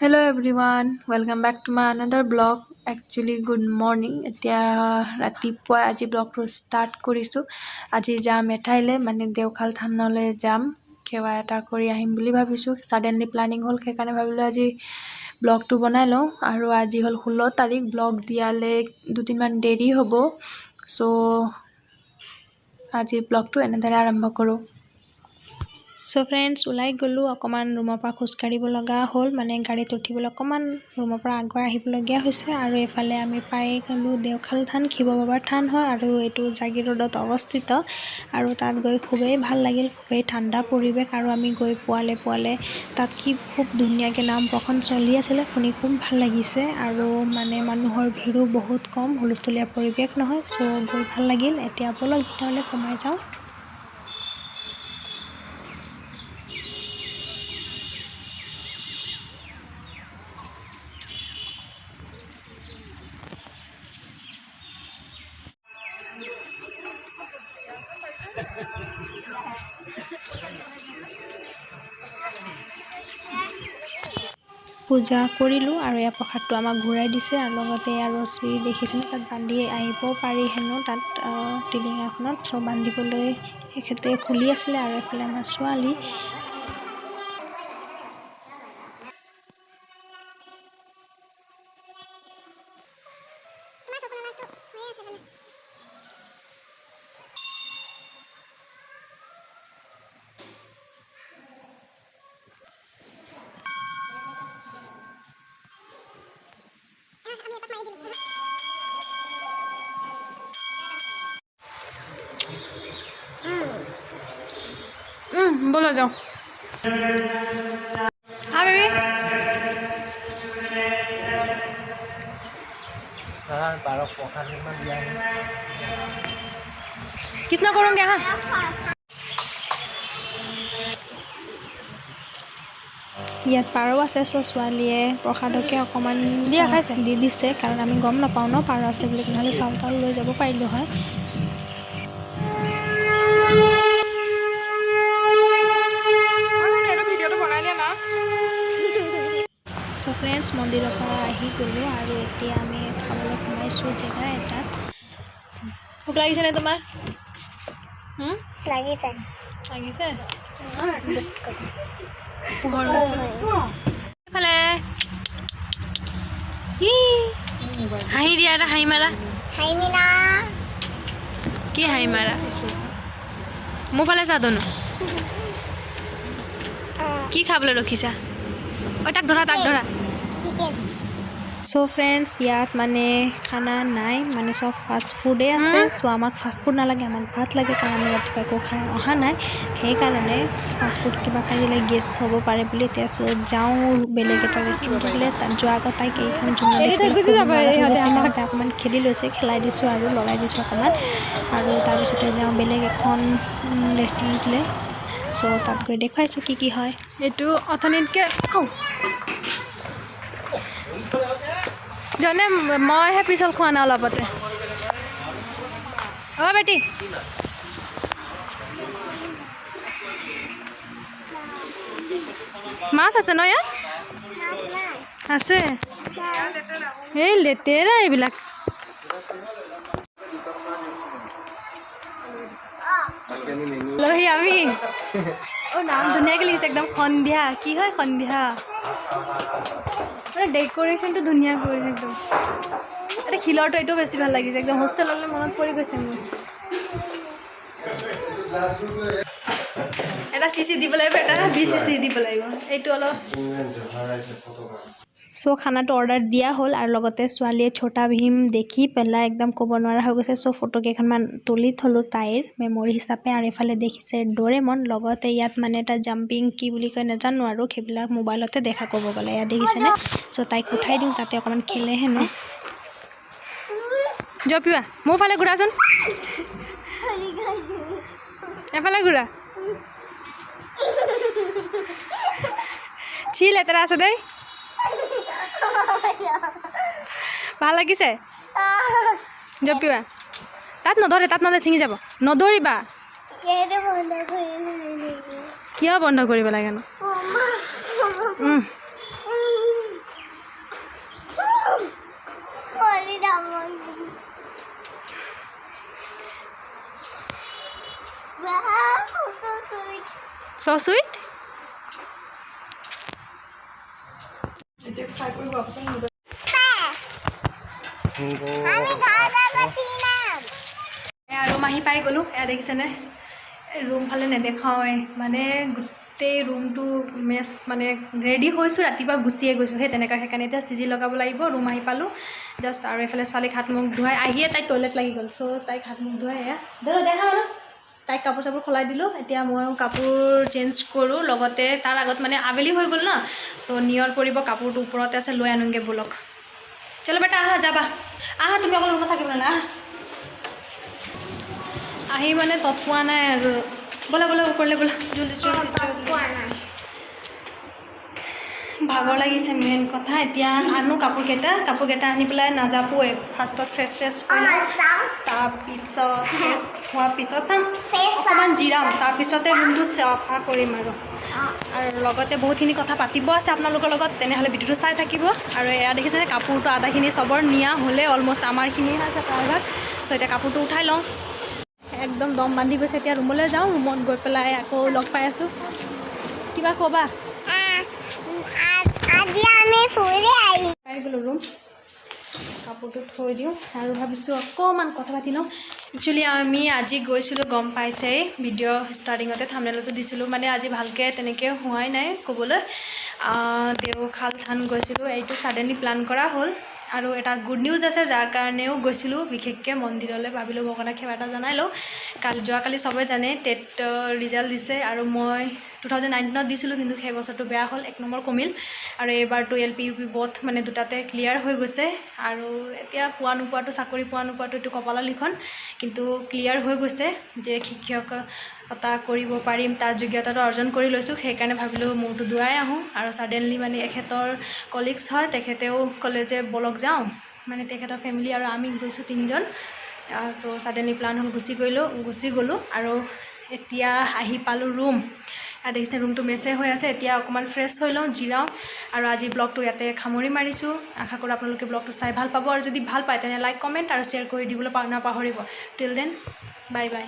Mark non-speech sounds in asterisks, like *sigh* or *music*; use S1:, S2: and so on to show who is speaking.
S1: Hello' everyone welcome back to my another blog actually good morning এতিয়া ৰাতিপুৱা আজি ব্লগটো start কৰিছোঁ। আজি যাম এঠাইলৈ মানে দেওশাল থানলৈ যাম। সেৱা এটা কৰি আহিম বুলি ভাবিছোঁ। ছাডেনলি প্লানিং হ'ল, সেইকাৰণে ভাবিলোঁ আজি ব্লগটো বনাই লওঁ। আৰু আজি হ'ল ষোল্ল তাৰিখ ব্লগ দিয়ালৈ দুদিনমান দেৰি হ'ব। ছ' আজিৰ ব্লগটো এনেদৰে আৰম্ভ কৰোঁ। চ' ফ্ৰেণ্ডছ ওলাই গ'লোঁ অকণমান ৰুমৰ পৰা খোজকাঢ়িব লগা হ'ল মানে গাড়ীত উঠিবলৈ অকণমান ৰুমৰ পৰা আগুৱাই আহিবলগীয়া হৈছে আৰু এইফালে আমি পাই গ'লোঁ দেওশাল থান শিৱ বাবাৰ থান হয় আৰু এইটো জাগি ৰোডত অৱস্থিত আৰু তাত গৈ খুবেই ভাল লাগিল খুবেই ঠাণ্ডা পৰিৱেশ আৰু আমি গৈ পোৱালে পোৱালে তাত কি খুব ধুনীয়াকৈ নাম প্ৰসংগ চলি আছিলে শুনি খুব ভাল লাগিছে আৰু মানে মানুহৰ ভিৰো বহুত কম হুলস্থুলীয়া পৰিৱেশ নহয়। চ' গৈ ভাল লাগিল এতিয়া ব'লক ভিতৰলৈ সোমাই যাওঁ। পূজা কৰিলোঁ আৰু এয়া প্ৰসাদটো আমাক ঘূৰাই দিছে আৰু লগতে এয়া ৰছী দেখিছেনে? তাত বান্ধি আহিব পাৰি হেনো? তাত টিলিঙাখনত। চ' বান্ধিবলৈ এখেতে খুলি আছিলে আৰু এফালে আমাৰ ছোৱালী। বলো যাও हाँ बेबी
S2: हाँ बारह पौखा में दिया है
S1: कितना करोगे हाँ ইয়াত পাৰ আছে চ' ছোৱালীয়ে প্ৰসাদকে অকণমান দিয়া খাইছে দি দিছে কাৰণ আমি গম নাপাওঁ ন পাৰ আছে বুলি নহ'লে চাউল তাউল লৈ যাব পাৰিলোঁ হয় ভোক লাগিছেনে তোমাৰ? হুম?
S3: লাগিছে।
S1: লাগিছে? পোহৰ হৈছে। এইফালে। হাঁহি দিয়া এটা হাঁহি মাৰা। কি হাঁহি মাৰা? মোৰ ফালে চা ধনু কি খাবলৈ ৰখিছা? ঐ তাক ধৰা তাক ধৰা। চ' ফ্ৰেণ্ডছ ইয়াত মানে খানা নাই মানে চব ফাষ্ট ফুডেই আছে চ' আমাক ফাষ্ট ফুড নালাগে আমাক ভাত লাগে কাৰণ আমি ৰাতিপুৱা একো খাই অহা নাই সেইকাৰণে ফাষ্ট ফুড কিবা খাই দিলে গেছ হ'ব পাৰে বুলি এতিয়া চ' যাওঁ বেলেগ এটা ৰেষ্টুৰেণ্টলৈ তাত যোৱাৰ আগত তাইক এইখন অকণমান খেলি লৈছে খেলাই দিছোঁ আৰু লগাই দিছোঁ অকণমান আৰু তাৰপিছতে যাওঁ বেলেগ এখন ৰেষ্টুৰেণ্টলৈ চ' তাত গৈ দেখুৱাইছোঁ কি কি হয় এইটো অথনিতকৈ জানে, মইহে পিছল খোৱা নাই অলপতে অ' বেটি। মাছ আছে ন ইয়াত? আছে। এই লেতেৰা এইবিলাক। লহি আমি। অ' নাম ধুনীয়াকৈ লিখিছে, একদম সন্ধিয়া। কি হয় সন্ধিয়া? ডেক'ৰেশ্যনটো ধুনীয়া কৰিছে একদম। এটা শিলৰটো এইটো বেছি ভালো লাগিছে, একদম হোষ্টেললৈ মনত পৰি গৈছে মোৰ। এটা চি চি দিব লাগিব, এটা বি চি চি দিব লাগিব। এইটো অলপ চ' খানাটো অৰ্ডাৰ দিয়া হ'ল আৰু লগতে ছোৱালীয়ে ছটা ভীম দেখি পেলাই একদম ক'ব নোৱাৰা হৈ গৈছে। চ' ফটো কেইখনমান তুলি থ'লোঁ তাইৰ মেমৰি হিচাপে আৰু এইফালে দেখিছে ডৰেমন লগতে ইয়াত মানে এটা জাম্পিং কি বুলি কয় নাজানো আৰু সেইবিলাক মোবাইলতে দেখা ক'ব গ'লে। ইয়াত দেখিছেনে চ' তাইক উঠাই দিওঁ তাতে অকণমান খেলে হেনো জপিওৱা মোৰ ফালে ঘূৰাচোন। এফালে ঘূৰা। *laughs* চি লেতেৰা আছে দেই। ভালো লাগিছে? জপিবা তাত নধৰে তাত নধৰে ছিঙি যাব। নধৰিবা। কিয় বন্ধ কৰিব লাগে
S4: ন? চচুইত
S3: আমি ঘৰ বাগতি নাম
S4: এয়া ৰুম আহি পাই গ'লোঁ। এয়া দেখিছেনে? ৰুম ফালে নেদেখাওঁৱে মানে গোটেই ৰুমটো মেচ মানে ৰেডি হৈছোঁ ৰাতিপুৱা গুচিয়ে গৈছোঁ। সেই তেনেকুৱা সেইকাৰণে এতিয়া চিজি লগাব লাগিব ৰুম আহি পালোঁ। জাষ্ট আৰু এইফালে ছোৱালীক হাত মুখ ধুৱাই আহিয়ে তাইক টয়লেট লাগি গ'ল। চ' তাইক হাত মুখ ধুৱাই এয়া দেখা তাইক কাপোৰ চাপোৰ সলাই দিলোঁ। এতিয়া ময়ো কাপোৰ চেঞ্জ কৰোঁ, লগতে তাৰ আগত মানে আবেলি হৈ গ'ল ন। চ' নিয়ৰ পৰিব কাপোৰটো ওপৰতে আছে, লৈ আনোগৈ ব'লক। চলো বেটা, আহা, যাবা। আহা, তুমি অকল ৰুমত থাকিব নালা আহা। আহি মানে তৎ পোৱা নাই আৰু। ব'লা ব'লা, ওপৰলৈ ব'লা। জলদি জলদি। ভাগৰ লাগিছে মেইন কথা। এতিয়া আনো কাপোৰকেইটা কাপোৰকেইটা আনি পেলাই নাযাবোৱে ফাৰ্ষ্টত ফ্ৰেছ ফ্ৰেছ তাৰপিছত ফ্ৰেছ হোৱাৰ পিছত চাম। অকণমান জিৰাম। তাৰপিছতে ৰুমটো চাফা কৰিম আৰু। আৰু লগতে বহুতখিনি কথা পাতিব আছে আপোনালোকৰ লগত। তেনেহ'লে ভিডিঅ'টো চাই থাকিব। আৰু এয়া দেখিছেনে কাপোৰটো আধাখিনি চবৰ নিয়া হ'লে অলম'ষ্ট আমাৰখিনিহে আছে প্ৰায়ভাগ চ' এতিয়া কাপোৰটো উঠাই লওঁ। একদম দম বান্ধি গৈছে। এতিয়া ৰুমলৈ যাওঁ। ৰুমত গৈ পেলাই আকৌ লগ পাই আছোঁ। কিবা ক'বা?
S3: আজি আমি ফুৰি আহিম
S4: পাই ৰুম কাপোৰটো থৈ দিওঁ। আৰু ভাবিছোঁ অকণমান কথা পাতি লওঁ একচুৱেলি আমি আজি গৈছিলোঁ, গম পাইছেই ভিডিঅ' ষ্টাৰ্টিঙতে থামনেলতো দিছিলোঁ। মানে আজি ভালকৈ তেনেকৈ হোৱাই নাই ক'বলৈ। দেওশাল থান গৈছিলোঁ, এইটো ছাডেনলি প্লান কৰা হ'ল। আৰু এটা গুড নিউজ আছে, যাৰ কাৰণেও গৈছিলোঁ, বিশেষকৈ মন্দিৰলৈ। ভাবিলোঁ ভগৱানক সেৱা এটা জনাই লওঁ। কালি, যোৱাকালি চবে জানে, টেট ৰিজাল্ট দিছে। আৰু মই টু থাউজেণ্ড নাইনটিনত দিছিলোঁ, কিন্তু সেই বছৰটো বেয়া হ'ল, এক নম্বৰ কমিল। আৰু এইবাৰটো L P, U P both মানে দুটাতে ক্লিয়াৰ হৈ গৈছে। আৰু এতিয়া পোৱা নোপোৱাটো, চাকৰি পোৱা নোপোৱাটো এইটো কপালৰ লিখন, কিন্তু ক্লিয়াৰ হৈ গৈছে যে শিক্ষকতা কৰিব পাৰিম, তাৰ যোগ্যতাটো অৰ্জন কৰি লৈছোঁ। সেইকাৰণে ভাবিলোঁ মূৰটো দুৱাই আহোঁ। আৰু ছাডেনলি মানে এখেতৰ কলিগছ হয়, তেখেতেও ক'লে যে বলক যাওঁ। মানে তেখেতৰ ফেমিলি আৰু আমি গৈছোঁ তিনিজন। চ' ছাডেনলি প্লান হ'ল, গুচি গ'লোঁ গুচি গ'লোঁ। আৰু এতিয়া আহি পালোঁ ৰুম দেখিছে ৰুমটো মেচে হৈ আছে। এতিয়া অকণমান ফ্ৰেছ হৈ লওঁ জিৰাওঁ আৰু আজি ব্লগটো ইয়াতে সামৰি মাৰিছোঁ। আশা কৰোঁ আপোনালোকে ব্লগটো চাই ভালো পাব। আৰু যদি ভালো পায়, তেনে লাইক কমেণ্ট আৰু শ্বেয়াৰ কৰি দিবলৈ নাপাহৰিব টিল দেন বাই বাই